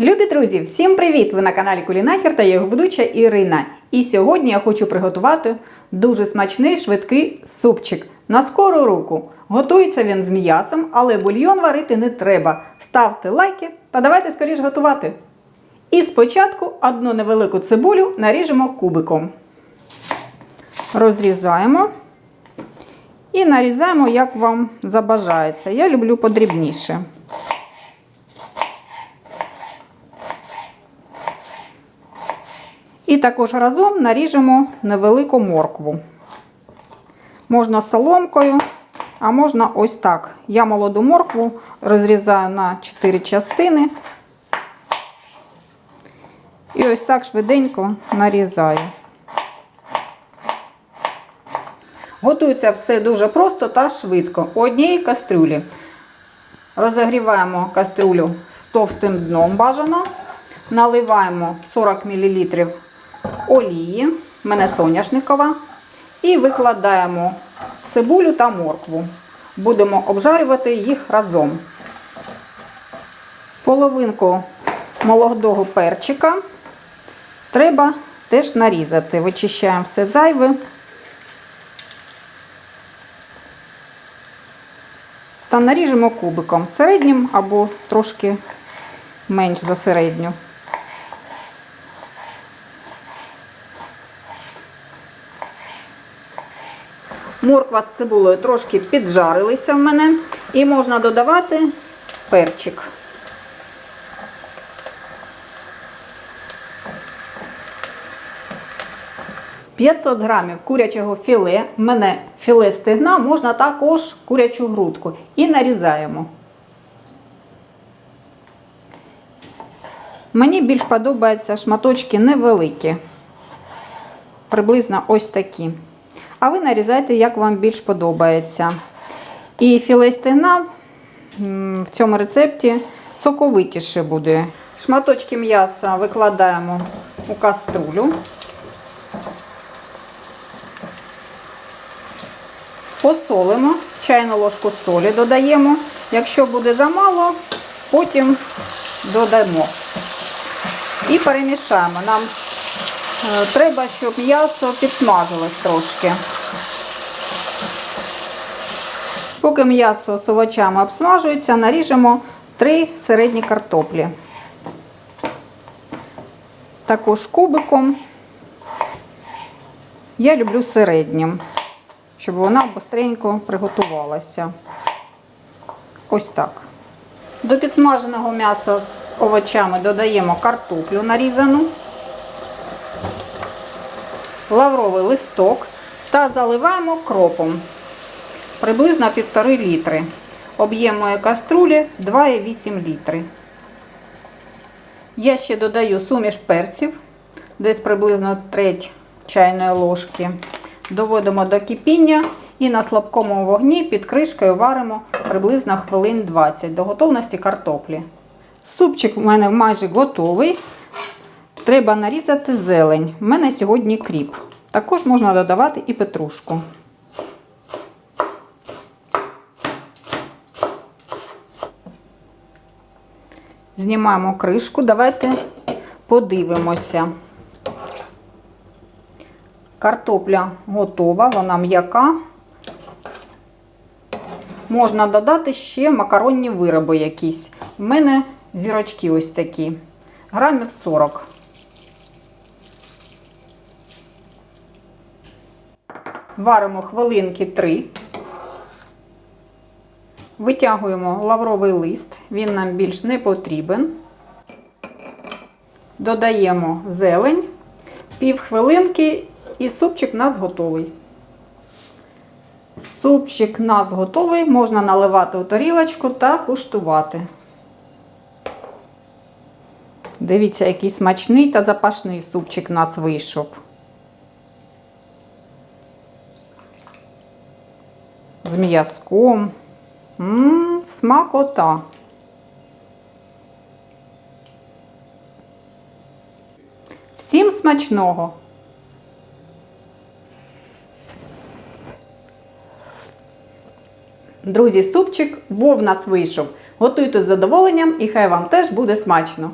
Любі друзі, всім привіт! Ви на каналі Кулінахер та його ведуча Ірина. І сьогодні я хочу приготувати дуже смачний швидкий супчик на скору руку. Готується він з м'ясом, але бульйон варити не треба. Ставте лайки та давайте скоріш готувати. І спочатку одну невелику цибулю наріжемо кубиком. Розрізаємо і нарізаємо, як вам забажається. Я люблю подрібніше. І також разом наріжемо невелику моркву. Можна соломкою, а можна ось так. Я молоду моркву розрізаю на 4 частини. І ось так швиденько нарізаю. Готується все дуже просто та швидко. У одній кастрюлі. Розігріваємо кастрюлю з товстим дном бажано. Наливаємо 40 мл олії, в мене соняшникова. І викладаємо цибулю та моркву. Будемо обжарювати їх разом. Половинку молодого перчика треба теж нарізати. Вичищаємо все зайве. Та наріжемо кубиком середнім або трошки менш за середню. Морква з цибулею трошки піджарилися в мене і можна додавати перчик. «500 грамів курячого філе, в мене філе стегна, можна також курячу грудку. І нарізаємо. Мені більш подобаються шматочки невеликі, приблизно ось такі. А ви нарізайте, як вам більш подобається. І філе стегна в цьому рецепті соковитіше буде. Шматочки м'яса викладаємо у каструлю. Посолимо, чайну ложку солі додаємо. Якщо буде замало, потім додамо. І перемішаємо. Нам е, треба, щоб м'ясо підсмажилось трошки. Поки м'ясо з овочами обсмажується, наріжемо 3 середні картоплі. Також кубиком. Я люблю середнім, щоб вона швидко приготувалася. Ось так. До підсмаженого м'яса з овочами додаємо картоплю нарізану, лавровий листок та заливаємо кропом приблизно 1,5 літри. Об'єм моєї каструлі 2,8 літри. Я ще додаю суміш перців, десь приблизно треть чайної ложки. Доводимо до кипіння і на слабкому вогні під кришкою варимо приблизно хвилин 20 до готовності картоплі. Супчик у мене майже готовий. Треба нарізати зелень. У мене сьогодні кріп. Також можна додавати і петрушку. Знімаємо кришку, давайте подивимося. Картопля готова, вона м'яка. Можна додати ще макаронні вироби якісь. У мене зірочки ось такі. Грамів 40. Варимо хвилинки 3. Витягуємо лавровий лист, він нам більш не потрібен. Додаємо зелень, пів хвилинки і супчик у нас готовий. Супчик у нас готовий, можна наливати у тарілочку та куштувати. Дивіться, який смачний та запашний супчик у нас вийшов. З м'язком. Ммм, смакота. Всім смачного! Друзі, супчик вов нас вийшов. Готуйте з задоволенням і хай вам теж буде смачно!